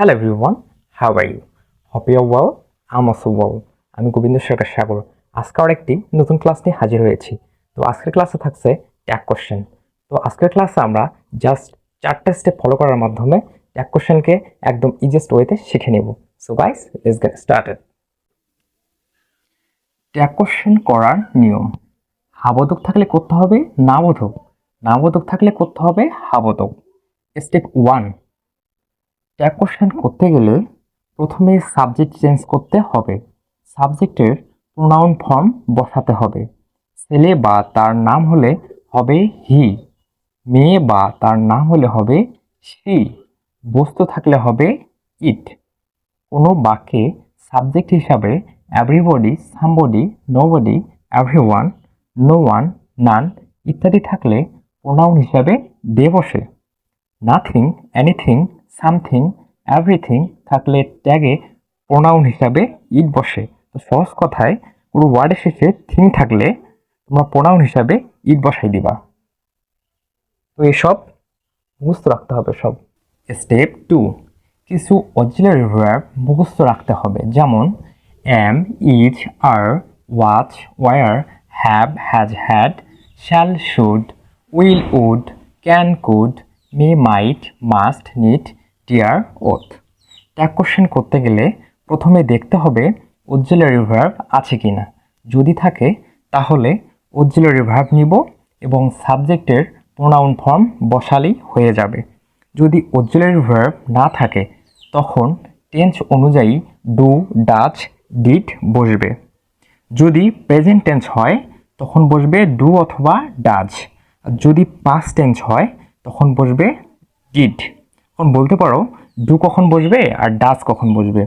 Hello everyone how are you hope well I'm also well আমি গোবিন্দ সরকার সাগর। আজকে আর একটি নতুন ক্লাস নিয়ে হাজির হয়েছি। তো আজকের ক্লাসে থাকছে ট্যাগ কোশ্চেন তো আজকের ক্লাসে আমরা জাস্ট চারটা স্টেপ ফলো করার মাধ্যমে ট্যাগ কোশ্চেনকে একদম ইজিয়েস্ট ওয়েতে শিখে নেব। So guys let's get started tag question করার নিয়ম। হাবোধক থাকলে করতে হবে নাবোধক নাবোধক থাকলে করতে হবে হাবোধক স্টেপ ওয়ান ট্যাগ করতে গেলে প্রথমে সাবজেক্ট চেঞ্জ করতে হবে। সাবজেক্টের প্রোনাউন ফর্ম বসাতে হবে। ছেলে বা তার নাম হলে হবে হি মেয়ে বা তার নাম হলে হবে সি বস্তু থাকলে হবে ইট কোনো বাক্যে সাবজেক্ট হিসাবে everybody somebody nobody everyone no one none ইত্যাদি থাকলে প্রোনাউন হিসাবে দে বসে। নাথিং এনিথিং সামথিং, এভরিথিং থাকলে ট্যাগে প্রোনাউন হিসাবে ইট বসে। তো সহজ কথায় পুরো ওয়ার্ডের শেষে থিং থাকলে তোমরা প্রোনাউন হিসাবে ইট বসাই দিবা। তো এসব মুখস্থ রাখতে হবে সব। স্টেপ টু, কিছু অক্সিলারি ভার্ব মুখস্থ রাখতে হবে। যেমন am is are was were have has had shall should will would can could may might must need dare ought tag question করতে গেলে প্রথমে দেখতে হবে অক্সিলারি ভার্ব আছে কি না যদি থাকে, তাহলে অক্সিলারি ভার্ব নিব এবং সাবজেক্টের প্রোনাউন ফর্ম বসালেই হয়ে যাবে। যদি অক্সিলারি ভার্ব না থাকে, তখন টেন্স অনুযায়ী ডু ডাচ ডিড বসবে। যদি প্রেজেন্ট টেন্স হয়, তখন বসবে ডু অথবা আর যদি পাস্ট টেন্স হয়, তখন বসবে ডিড এখন বলতে পারো, ডু কখন বসবে আর ডাজ কখন বসবে?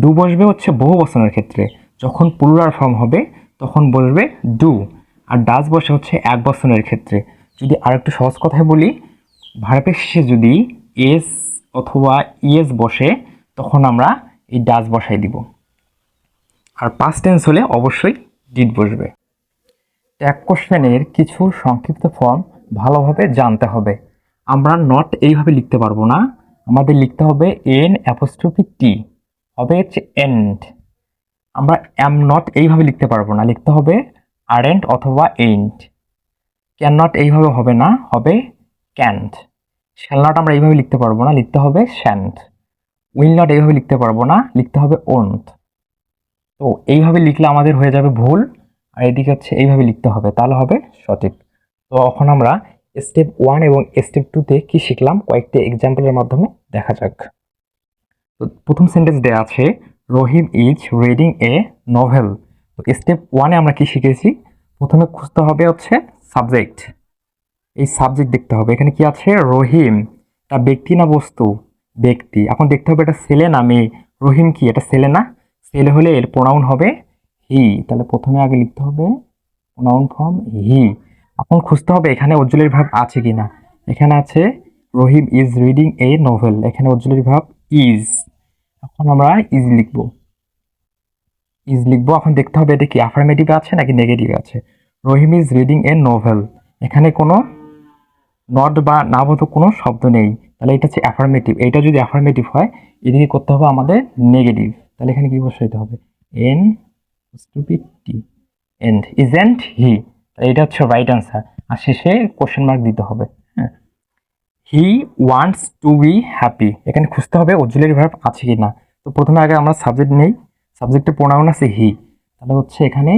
ডু বসবে হচ্ছে বহু বচনের ক্ষেত্রে। যখন পুরুলার ফর্ম হবে, তখন বসবে ডু। আর ডাজ বসে হচ্ছে এক বচনের ক্ষেত্রে। যদি আরেকটু সহজ কথায় বলি ভার্বের শেষে যদি এস অথবা ইএস বসে, তখন আমরা এই ডাজ বসাই দিব। আর পাস্ট টেন্স হলে অবশ্যই ডিড বসবে। ট্যাগ কোশ্চেনের কিছু সংক্ষিপ্ত ফর্ম ভালোভাবে জানতে হবে। আমরা নট এইভাবে লিখতে পারব না। আমাদের লিখতে হবে এন অ্যাপোস্ট্রফি টি হবে হচ্ছে এন্ড আমরা অ্যাম নট এইভাবে লিখতে পারব না। লিখতে হবে আরেন্ট অথবা এইন্ট ক্যান নট এইভাবে হবে না, হবে ক্যান্ট শ্যাল নট আমরা এইভাবে লিখতে পারব না। লিখতে হবে শ্যান্ট উইল নট এইভাবে লিখতে পারব না। লিখতে হবে ওন্ট তো এইভাবে লিখলে আমাদের হয়ে যাবে ভুল। আর এদিকে হচ্ছে এইভাবে লিখতে হবে। তাহলে হবে সঠিক। তো এখন আমরা স্টেপ ওয়ান এবং স্টেপ টুতে কি শিখলাম? কয়েকটি এক্সাম্পলের মাধ্যমে দেখা যাক। তো প্রথম সেন্টেন্স দেওয়া আছে Rahim is reading a novel তো স্টেপ ওয়ানে আমরা কি শিখেছি? প্রথমে খুঁজতে হবে হচ্ছে সাবজেক্ট এই সাবজেক্ট দেখতে হবে। এখানে কি আছে? রহিম এটা ব্যক্তি না বস্তু? ব্যক্তি। এখন দেখতে হবে এটা ছেলে না মেয়ে? রহিম কি? এটা ছেলে না? ছেলে হলে এর প্রোনাউন হবে হি তাহলে প্রথমে আগে লিখতে হবে প্রোনাউন ফর্ম হি এখন খুঁজতে হবে এখানে অজ্জলের ভাব আছে কি না এখানে আছে, Rahim is reading a novel এখানে অজ্জলের ভাব ইজ এখন আমরা ইজ লিখব। ইজ লিখব, এখন দেখতে হবে এটা কি অ্যাফার্মেটিভ আছে নাকি নেগেটিভ আছে। Rahim is reading a novel এখানে কোনো নট বা না নাবোধক কোনো শব্দ নেই। তাহলে এটা হচ্ছে অ্যাফার্মেটিভ এটা যদি অ্যাফার্মেটিভ হয়, এদিকে করতে হবে আমাদের নেগেটিভ তাহলে এখানে কি বসাইতে হবে? N stupid T and isn't he এটা হচ্ছে রাইট অ্যান্সার আর শেষে কোশ্চেন মার্ক দিতে হবে। হ্যাঁ। He wants to be happy এখানে খুঁজতে হবে অজুলারি ভার্ব আছে কি না তো প্রথমে আগে আমরা সাবজেক্ট নেই। সাবজেক্টের প্রোনাউন আছে হি তাহলে হচ্ছে এখানে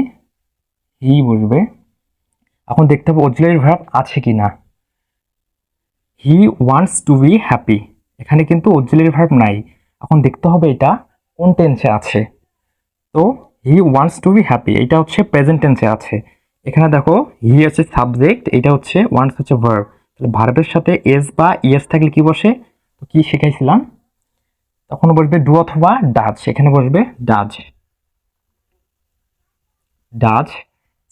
হি বসবে। এখন দেখতে হবে অজুলারি ভার্ব আছে কি না he wants to be happy এখানে কিন্তু অক্সিলারি ভার্ব নাই। এখন দেখতে হবে এটা কোন টেন্সে আছে। তো he wants to be happy এটা হচ্ছে প্রেজেন্ট টেন্সে আছে। এখানে দেখো হি হচ্ছে সাবজেক্ট এটা হচ্ছে ওয়ান্টস হচ্ছে ভার্ব তাহলে ভার্বের সাথে এস বা ইএস থাকলে কি বসে? তো কি শিখাইছিলাম? তখন বসবে ডু অথবা ডাজ এখানে বসবে ডাজ ডাজ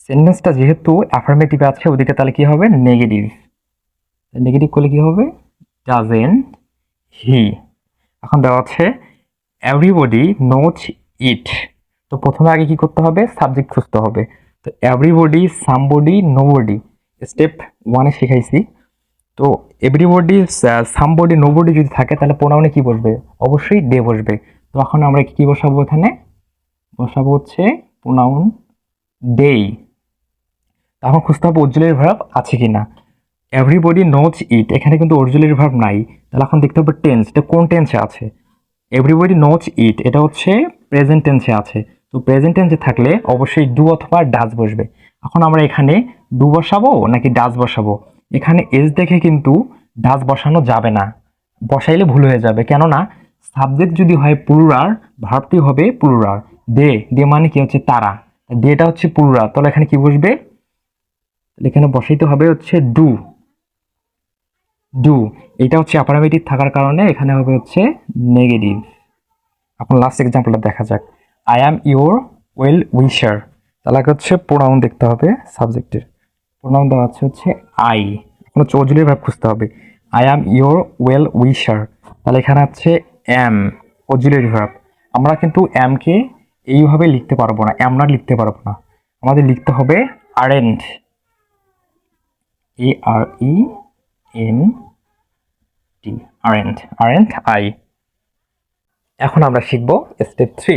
সেন্টেন্সটা যেহেতু অ্যাফার্মেটিভ আছে, ওদিকে তাহলে কি হবে? নেগেটিভ নেগেটিভ করলে কি হবে? ডাজেন হি এখন দেওয়া আছে এভরিবডি নোচ ইট তো প্রথমে আগে কি করতে হবে? সাবজেক্ট খুঁজতে হবে। তো এভরিবডি সামবডি নোবডি স্টেপ ওয়ানে শিখাইছি। তো এভরিবডি সামবডি নোবডি যদি থাকে, তাহলে প্রোনাউনে কি বসবে? অবশ্যই দে বসবে। তো এখন আমরা কি বসাবো এখানে? বসাবো হচ্ছে প্রোনাউন দেই তখন খুঁজতে হবে অর্জুলের ভার্ব আছে কি না এভরিবডি নোজ ইট এখানে কিন্তু অর্জুলের ভার্ব নাই। তাহলে এখন দেখতে হবে টেন্স এটা কোন টেন্সে আছে? এভরিবডি নোজ ইট এটা হচ্ছে প্রেজেন্ট টেন্সে আছে। তো প্রেজেন্ট টেন্সে থাকলে অবশ্যই ডু অথবা ডাজ বসবে। এখন আমরা এখানে ডু বসাবো নাকি ডাজ বসাবো? এখানে এজ দেখে কিন্তু ডাজ বসানো যাবে না। বসাইলে ভুল হয়ে যাবে। কেননা সাবজেক্ট যদি হয় পুরুরার ভার্বটি হবে পুরুরার দে দে মানে কি হচ্ছে তারা। দেটা হচ্ছে পুরুরার তাহলে এখানে কি বসবে? এখানে বসাইতে হবে হচ্ছে ডু ডু এটা হচ্ছে অ্যাপারামেটিভ থাকার কারণে এখানে হবে হচ্ছে নেগেটিভ এখন লাস্ট এক্সাম্পলটা দেখা যাক। I am your well wisher তাহলে হচ্ছে প্রোনাউন দেখতে হবে সাবজেক্টের প্রোনাউন দেওয়া আছে হচ্ছে আই এখন হচ্ছে অজুলের ভাব খুঁজতে হবে। I am your well wisher তাহলে এখানে হচ্ছে এম অজুলের ভাব আমরা কিন্তু এমকে এইভাবে লিখতে পারব না না লিখতে পারব না। আমাদের লিখতে হবে aren't A R E N T aren't aren't I এখন আমরা শিখব স্টেপ থ্রি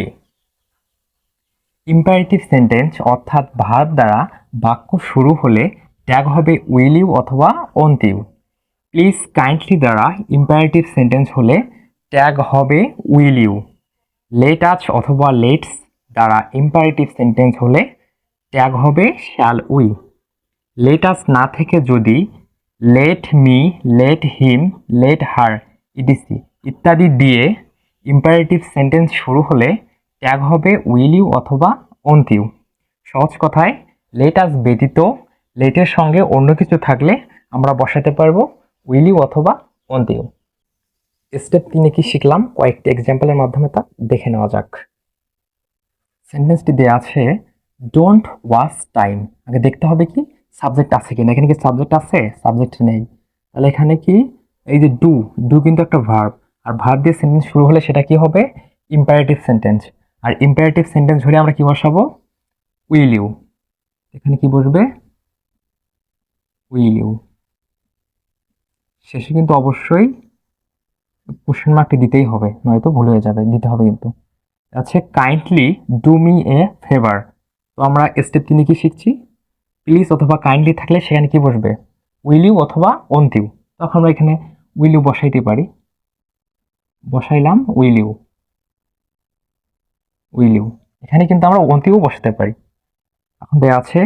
ইম্পারেটিভ সেন্টেন্স অর্থাৎ ভার্ব দ্বারা বাক্য শুরু হলে ট্যাগ হবে উইল ইউ অথবা অন্ত ইউ প্লিজ কাইন্ডলি দ্বারা ইম্পারেটিভ সেন্টেন্স হলে ট্যাগ হবে উইল ইউ লেট আচ অথবা লেটস দ্বারা ইম্পারেটিভ সেন্টেন্স হলে ট্যাগ হবে শ্যাল উই লেট আস না থেকে যদি let me let him let her etc ইত্যাদি দিয়ে ইম্পারেটিভ সেন্টেন্স শুরু হলে ট্যাগ হবে উইল ইউ অথবা অন্ত ইউ সহজ কথায় লেট আস ব্যতীত লেটের সঙ্গে অন্য কিছু থাকলে আমরা বসাতে পারব উইল ইউ অথবা অন্ত ইউ স্টেপ তিনে কি শিখলাম? কয়েকটি এক্সাম্পলের মাধ্যমে তা দেখে নেওয়া যাক। সেন্টেন্সটি দেওয়া আছে ডোন্ট ওয়াস টাইম আগে দেখতে হবে কি সাবজেক্ট আছে কিনা। এখানে কি সাবজেক্ট আছে? সাবজেক্ট নেই। তাহলে এখানে কি? এই যে ডু ডু কিন্তু একটা ভার্ব আর ভার্ব দিয়ে সেন্টেন্স শুরু হলে সেটা কি হবে? ইম্পারেটিভ সেন্টেন্স আর ইম্পারেটিভ সেন্টেন্স ধরে আমরা কি বসাবো? উইল ইউ এখানে কি বসবে? উইল ইউ শেষে কিন্তু অবশ্যই কোশ্চেন মার্কটি দিতেই হবে, নয়তো ভুল হয়ে যাবে, দিতে হবে কিন্তু। আছে kindly do me a favour তো আমরা স্টেপ তিনি কি শিখছি? প্লিজ অথবা কাইন্ডলি থাকলে সেখানে কি বসবে? উইল ইউ অথবা অন্ত ইউ তখন আমরা এখানে উইল ইউ বসাইতে পারি। বসাইলাম উইল ইউ উইল ইউ এখানে কিন্তু আমরা অন্ত ইউ বসাতে পারি। এখন দেওয়া আছে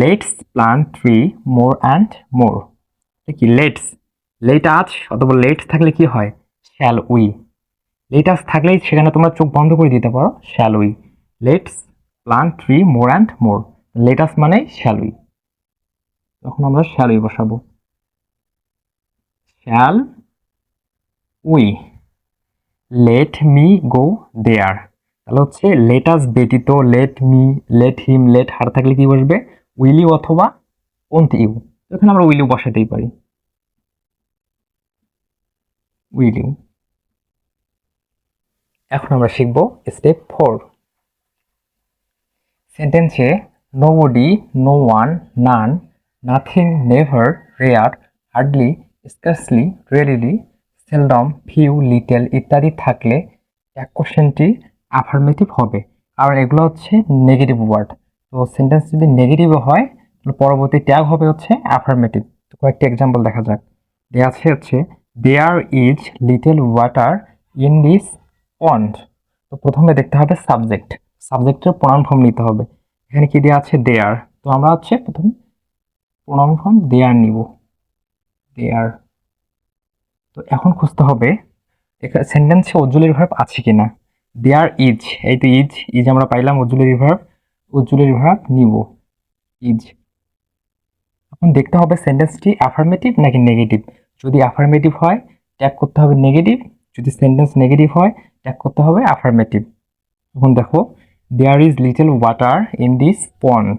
let's plant tree more and more কি? লেটস লেট আজ অথবা লেট থাকলে কি হয়? শ্যাল উই লেট আজ থাকলেই সেখানে তোমরা চোখ বন্ধ করে দিতে পারো shall we let's plant tree more and more let us মানে শ্যাল উই তখন আমরা শ্যাল উই বসাবো। Shall we let me go there তাহলে হচ্ছে লেটাস ব্যতীত let me let him let her থাকলে কি বসবে? উইল অথবা অন্ত ইউ এখানে আমরা উইল ইউ বসাতেই পারি। উইল ইউ এখন আমরা শিখব স্টেপ ফোর সেন্টেন্সে no nobody no one none nothing never rare hardly scarcely rarely seldom few little ইত্যাদি থাকলে এক কোশ্চেনটি অ্যাফার্মেটিভ হবে। কারণ এগুলো হচ্ছে নেগেটিভ ওয়ার্ড তো সেন্টেন্স যদি নেগেটিভ হয়, তাহলে পরবর্তী ট্যাগ হবে হচ্ছে অ্যাফার্মেটিভ তো কয়েকটি এক্সাম্পল দেখা যাক। দেওয়া আছে হচ্ছে there is little water in this pond তো প্রথমে দেখতে হবে সাবজেক্ট সাবজেক্টের প্রণাম ফর্ম নিতে হবে। এখানে কি দেওয়া আছে? দেয়ার তো আমরা হচ্ছে প্রথমে প্রণাম ফর্ম দেয়ার নিব। দেয়ার তো এখন খুঁজতে হবে সেন্টেন্সে উজ্জ্বলের ভার্ব আছে কিনা। দেয়ার ইজ এই তো ইজ ইজ আমরা পাইলাম উজ্জ্বলের ভার্ব উজ্জ্বলের ভার্ব নিব ইজ এখন দেখতে হবে সেন্টেন্সটি অ্যাফার্মেটিভ নাকি নেগেটিভ যদি অ্যাফার্মেটিভ হয় ট্যাগ করতে হবে নেগেটিভ যদি সেন্টেন্স নেগেটিভ হয় ট্যাগ করতে হবে অ্যাফার্মেটিভ এখন দেখো there is little water in this pond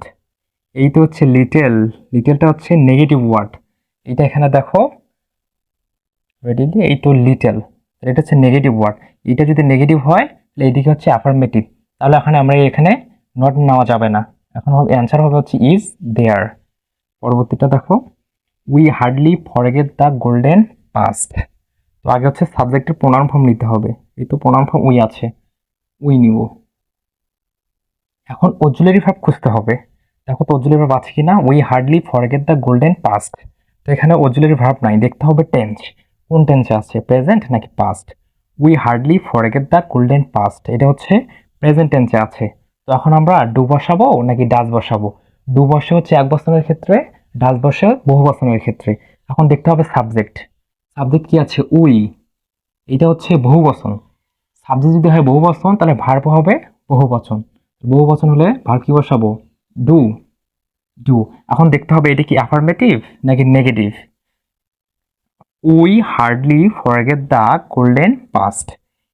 এই তো হচ্ছে লিটেল লিটেলটা হচ্ছে নেগেটিভ ওয়ার্ড এটা এখানে দেখো এই তো লিটেল এটা হচ্ছে নেগেটিভ ওয়ার্ড এটা যদি নেগেটিভ হয় এইদিকে হচ্ছে অ্যাফার্মেটিভ তাহলে এখানে আমরা এখানে নট নেওয়া যাবে না। এখন হবে অ্যান্সার হবে হচ্ছে ইজ দেয়ার পরবর্তীটা দেখো। We hardly forget the golden past তো আগে হচ্ছে সাবজেক্টের প্রণাম ফর্ম নিতে হবে। এই তো প্রণাম ফর্ম উই আছে। উই নিব। এখন অজুলারি ভাব খুঁজতে হবে। দেখো তো অজুলারি ভাব আছে কি না we hardly forget the golden past তো এখানে অজুলারি ভাব নাই। দেখতে হবে টেন্স কোন টেন্সে আছে? প্রেজেন্ট নাকি past we hardly forget the golden past এটা হচ্ছে প্রেজেন্ট টেন্সে আছে। তো এখন আমরা ডু বসাবো নাকি ডাস বসাবো? ডু বসে হচ্ছে এক বছরের ক্ষেত্রে ডাস বসে বহু বছরের ক্ষেত্রে। এখন দেখতে হবে সাবজেক্ট সাবজেক্ট কি আছে? উই এটা হচ্ছে বহু বচন। সাবজেক্ট যদি হয় বহু বচন, তাহলে ভার্ব হবে বহু বচন। বহু বচন হলে ভার্ব কি বসাবো? ডু ডু এখন দেখতে হবে এটা কি অ্যাফার্মেটিভ নাকি negative we hardly forget the golden past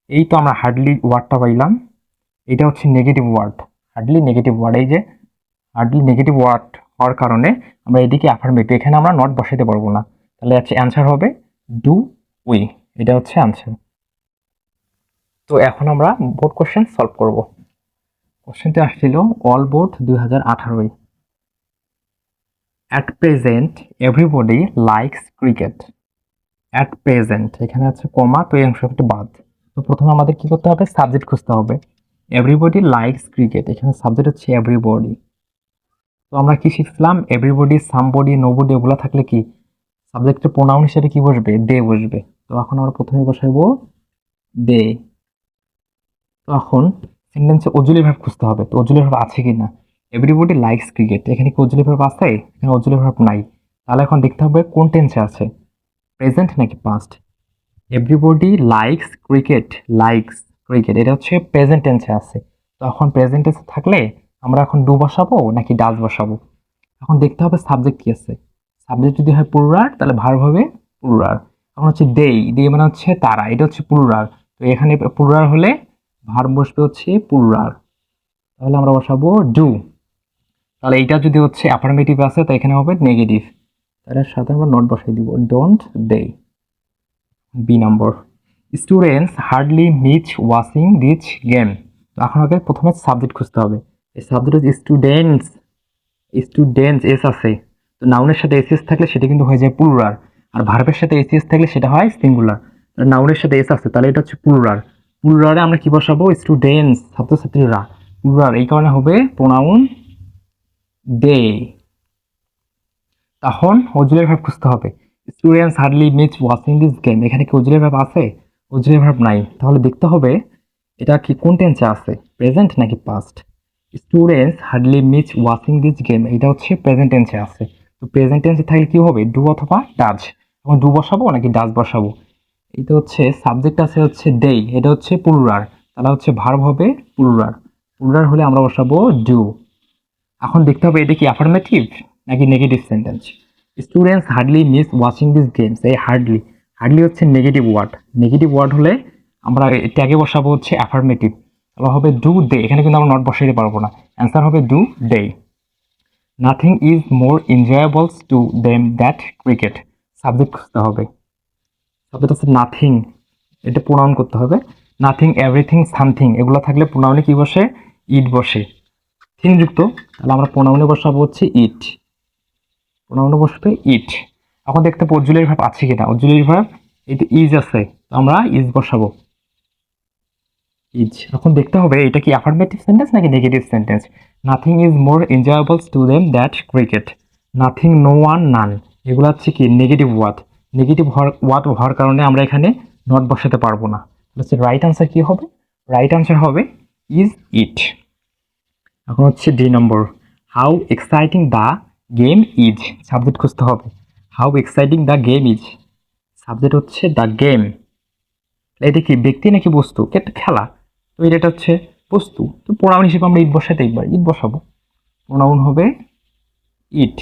এই তো আমরা হার্ডলি ওয়ার্ডটা পাইলাম। এটা হচ্ছে negative word hardly negative word এই যে হার্ডলি নেগেটিভ ওয়ার্ড হওয়ার কারণে আমরা এদিকে অ্যাফার্মেটিভ এখানে আমরা নট বসাতে পারব না। তাহলে হচ্ছে অ্যান্সার হবে ডু উই এটা হচ্ছে অ্যান্সার তো এখন আমরা বোর্ড কোশ্চেন সলভ করব। কোশ্চেনটি আসছিল অল বোর্ড দুই হাজার আঠারোই। At present everybody likes cricket at present এখানে আছে কমা তো এই অংশটি বাদ। তো প্রথমে আমাদের কি করতে হবে? সাবজেক্ট খুঁজতে হবে। এভরিবডি লাইকস ক্রিকেট এখানে সাবজেক্ট হচ্ছে এভরিবডি তো আমরা কি শিখছিলাম এভরিবডি সামবডি নোবডি ওগুলো থাকলে কি? সাবজেক্টের প্রোনাউন হিসেবে কি বসবে? দে বসবে। তো এখন আমরা প্রথমে বসাইবো দে তো এখন সেন্টেন্সে অজুলি ভাব খুঁজতে হবে। তো অজুলি ভাব আছে কি না এভরিবডি লাইকস ক্রিকেট এখানে কি অজুলি ভাব আছে? এখানে অজুলি ভাব নাই। তাহলে এখন দেখতে হবে কোন টেন্সে আছে। প্রেজেন্ট নাকি past everybody likes cricket likes cricket এটা হচ্ছে প্রেজেন্ট টেন্সে আছে। তো এখন প্রেজেন্ট টেন্সে থাকলে আমরা এখন ডু বসাবো নাকি ডাস বসাবো? এখন দেখতে হবে সাবজেক্ট কি আছে। সাবজেক্ট যদি হয় পুরুরার তাহলে ভার্ব হবে পুরুরার এখন হচ্ছে দেই দেই মানে হচ্ছে তারা, এটা হচ্ছে পুরুরার তো এখানে পুরুরার হলে ভার্ব বসবে হচ্ছে পুরুরার তাহলে আমরা বসাবো ডু তাহলে এইটা যদি হচ্ছে অ্যাফার্মেটিভ আছে, তো এখানে হবে নেগেটিভ তাহলে সাথে আমরা নট বসাই দিব। Don't the B number students hardly miss watching this game এখন আগে প্রথমে সাবজেক্ট খুঁজতে হবে। এই সাবজেক্ট হচ্ছে স্টুডেন্টস স্টুডেন্টস এস আছে। তো নাউনের সাথে এসিএস থাকলে সেটা কিন্তু হয়ে যায় পুরুরার আর ভার্বের সাথে এসিএস থাকলে সেটা হয় সিঙ্গুলার নাউনের সাথে এস আছে, তাহলে এটা হচ্ছে পুরুরার পুরুরারে আমরা কী বসাবো? স্টুডেন্টস ছাত্রছাত্রীরা। পুরুরার এই কারণে হবে প্রোনাউন দে তখন অজুলের ভাব খুঁজতে হবে। Students hardly miss watching this game এখানে কি অজুলের ভাব আছে? অজুলের ভাব নাই। তাহলে দেখতে হবে, এটা কি কোন টেন্সে আছে? প্রেজেন্ট নাকি past students hardly miss watching this game এটা হচ্ছে প্রেজেন্ট টেন্সে আছে। তো প্রেজেন্ট টেন্সে থাকলে কি হবে? ডু অথবা ডাজ এখন ডু বসাবো নাকি ডাজ বসাবো? এটা হচ্ছে সাবজেক্ট আছে হচ্ছে দেই এটা হচ্ছে পুরুরার তাহলে হচ্ছে ভার্ব হবে পুরুরার পুরুরার হলে আমরা বসাবো ডু এখন দেখতে হবে এটা কি অ্যাফার্মেটিভ নাকি negative sentence students hardly miss watching this games এই হার্ডলি হার্ডলি হচ্ছে নেগেটিভ ওয়ার্ড নেগেটিভ ওয়ার্ড হলে আমরা ট্যাগে বসাবো হচ্ছে অ্যাফার্মেটিভ তাহলে হবে ডু দে এখানে কিন্তু আমরা নট বসাইতে পারব না। অ্যান্সার হবে do they nothing is more enjoyables to them that cricket subject খুঁজতে হবে। সাবজেক্ট হচ্ছে নাথিং এটা প্রোনাউন করতে হবে। নাথিং এভরিথিং সামথিং এগুলো থাকলে প্রোনাউনে কি বসে? ইট বসে। থিং যুক্ত তাহলে আমরা প্রোনাউনে বসাবো হচ্ছে ইট প্রোনাউনে বসবে ইট এখন দেখতে পাবো ভাব আছে কিনা? অজুলের ভাব এই ইজ আছে আমরা ইজ বসাবো। ইজ এখন দেখতে হবে, এটা কি অ্যাফার্মেটিভ সেন্টেন্স নাকি negative sentence nothing is more enjoyables to them that cricket nothing no one none এগুলো হচ্ছে কি? নেগেটিভ ওয়ার্ড নেগেটিভ ওয়ার্ড হওয়ার কারণে আমরা এখানে নট বসাতে পারব না। হচ্ছে রাইট আনসার কি হবে? রাইট আনসার হবে ইজ ইট এখন হচ্ছে D number how exciting the game is subject খুঁজতে হবে। How exciting the game is subject হচ্ছে দ্য গেম এটা কি ব্যক্তি নাকি বস্তু? একটা খেলা। তো এটা হচ্ছে বস্তু। তো প্রোনাউন হিসেবে আমরা ইট বসাতে একবার। ইট বসাবো। প্রোনাউন হবে ইট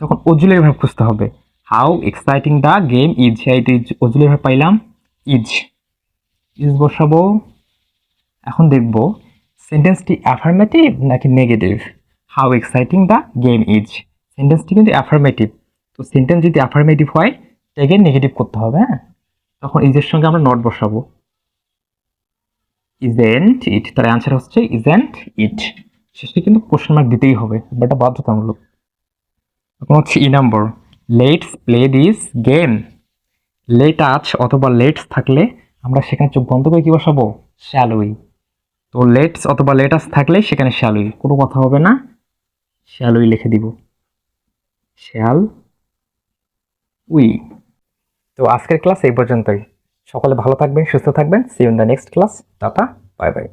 তখন অজুলের ভাব খুঁজতে হবে। How exciting the game is এই অজুলের ভাব পাইলাম ইজ ইজ বসাবো। এখন দেখব। সেন্টেন্সটি অ্যাফার্মেটিভ নাকি negative how exciting the game is সেন্টেন্সটি কিন্তু অ্যাফার্মেটিভ তো সেন্টেন্স যদি অ্যাফার্মেটিভ হয় এটাকে নেগেটিভ করতে হবে হ্যাঁ? তখন ইজের সঙ্গে আমরা নট বসাবো। ইজেন্ট ইট তার অ্যান্সার হচ্ছে ইজেন্ট ইট শেষে কিন্তু কোশ্চেন মার্ক দিতেই হবে এটা বাধ্যতামূলক। এখন হচ্ছে E number let's play this game let us অথবা লেটস থাকলে আমরা সেখানে চোখ বন্ধ করে কি বসাবো? শ্যালুই তো লেটস অথবা লেটাস থাকলে সেখানে শ্যালুই কোনো কথা হবে না। শ্যালুই লিখে দিব। Shall we. তো আজকের ক্লাস এই পর্যন্তই। সকলে ভালো থাকবেন, সুস্থ থাকবেন। See in the next class tata bye by